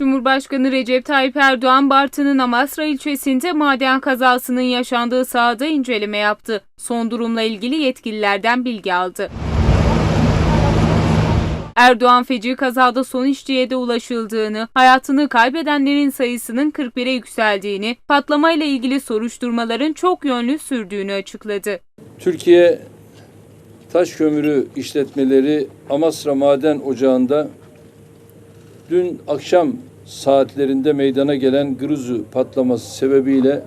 Cumhurbaşkanı Recep Tayyip Erdoğan, Bartın'ın Amasra ilçesinde maden kazasının yaşandığı sahada inceleme yaptı. Son durumla ilgili yetkililerden bilgi aldı. Erdoğan feci kazada son işçiye de ulaşıldığını, hayatını kaybedenlerin sayısının 41'e yükseldiğini, patlamayla ilgili soruşturmaların çok yönlü sürdüğünü açıkladı. Türkiye Taş Kömürü İşletmeleri Amasra Maden Ocağı'nda dün akşam saatlerinde meydana gelen Gruzu patlaması sebebiyle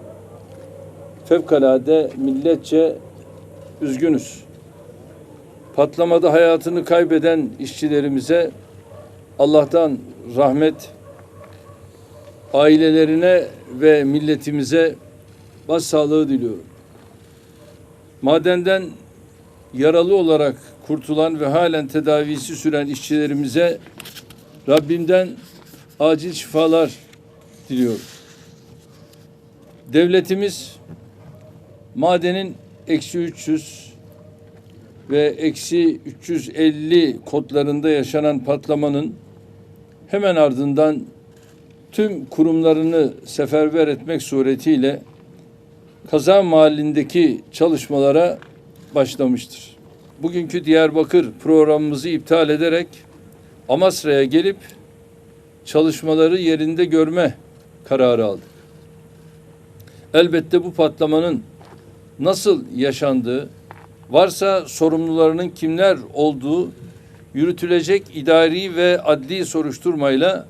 fevkalade milletçe üzgünüz. Patlamada hayatını kaybeden işçilerimize Allah'tan rahmet, ailelerine ve milletimize başsağlığı diliyorum. Madenden yaralı olarak kurtulan ve halen tedavisi süren işçilerimize Rabbimden acil şifalar diliyorum. Devletimiz madenin eksi 300 ve eksi 350 kodlarında yaşanan patlamanın hemen ardından tüm kurumlarını seferber etmek suretiyle kaza mahallindeki çalışmalara başlamıştır. Bugünkü Diyarbakır programımızı iptal ederek Amasra'ya gelip çalışmaları yerinde görme kararı aldık. Elbette bu patlamanın nasıl yaşandığı, varsa sorumlularının kimler olduğu yürütülecek idari ve adli soruşturmayla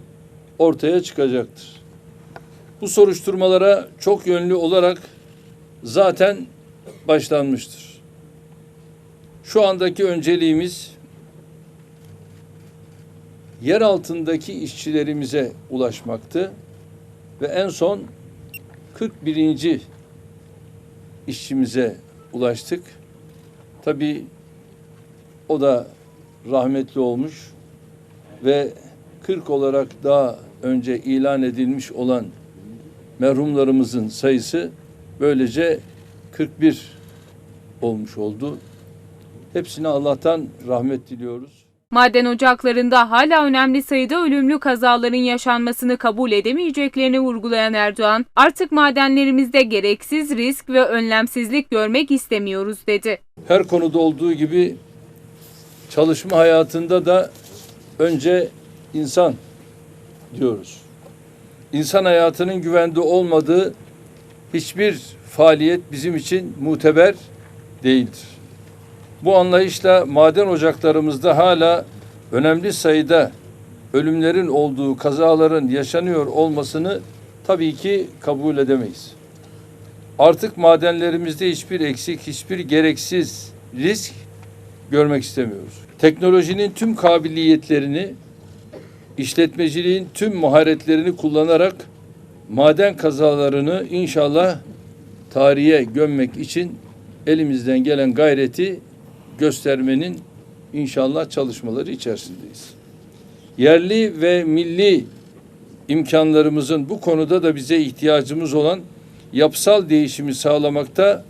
ortaya çıkacaktır. Bu soruşturmalara çok yönlü olarak zaten başlanmıştır. Şu andaki önceliğimiz yer altındaki işçilerimize ulaşmaktı ve en son 41. işçimize ulaştık. Tabii o da rahmetli olmuş ve 40 olarak daha önce ilan edilmiş olan merhumlarımızın sayısı böylece 41 olmuş oldu. Hepsine Allah'tan rahmet diliyoruz. Maden ocaklarında hala önemli sayıda ölümlü kazaların yaşanmasını kabul edemeyeceklerini vurgulayan Erdoğan, artık madenlerimizde gereksiz risk ve önlemsizlik görmek istemiyoruz dedi. Her konuda olduğu gibi çalışma hayatında da önce insan diyoruz. İnsan hayatının güvende olmadığı hiçbir faaliyet bizim için muteber değildir. Bu anlayışla maden ocaklarımızda hala önemli sayıda ölümlerin olduğu, kazaların yaşanıyor olmasını tabii ki kabul edemeyiz. Artık madenlerimizde hiçbir eksik, hiçbir gereksiz risk görmek istemiyoruz. Teknolojinin tüm kabiliyetlerini, işletmeciliğin tüm maharetlerini kullanarak maden kazalarını inşallah tarihe gömmek için elimizden gelen gayreti göstermenin inşallah çalışmaları içerisindeyiz. Yerli ve milli imkanlarımızın bu konuda da bize ihtiyacımız olan yapısal değişimi sağlamakta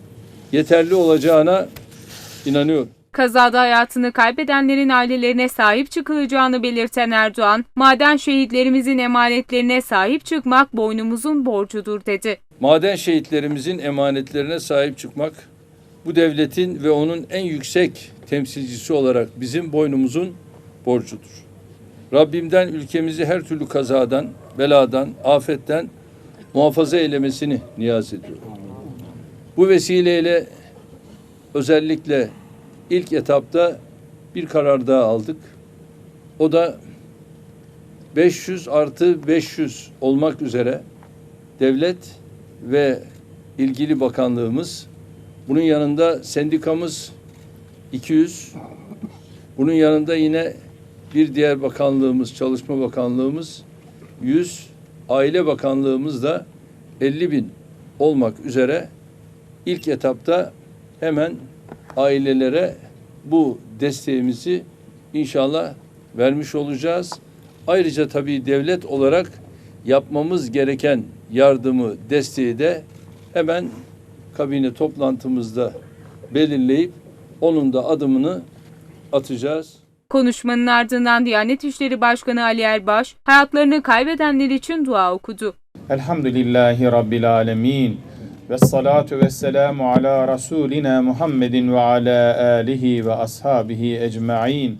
yeterli olacağına inanıyorum. Kazada hayatını kaybedenlerin ailelerine sahip çıkılacağını belirten Erdoğan, maden şehitlerimizin emanetlerine sahip çıkmak boynumuzun borcudur dedi. Maden şehitlerimizin emanetlerine sahip çıkmak bu devletin ve onun en yüksek temsilcisi olarak bizim boynumuzun borcudur. Rabbimden ülkemizi her türlü kazadan, beladan, afetten muhafaza eylemesini niyaz ediyorum. Bu vesileyle özellikle ilk etapta bir karar daha aldık. O da 500 artı 500 olmak üzere devlet ve ilgili bakanlığımız bunun yanında sendikamız 200 bunun yanında yine bir diğer bakanlığımız Çalışma Bakanlığımız 100 Aile Bakanlığımız da 50 bin olmak üzere ilk etapta hemen ailelere bu desteğimizi inşallah vermiş olacağız. Ayrıca tabii devlet olarak yapmamız gereken yardımı, desteği de hemen kabine toplantımızda belirleyip onun da adımını atacağız. Konuşmanın ardından Diyanet İşleri Başkanı Ali Erbaş, hayatlarını kaybedenler için dua okudu. Elhamdülillahi Rabbil alemin. Ve salatu ve selamu ala Resulina Muhammedin ve ala alihi ve ashabihi ecma'in.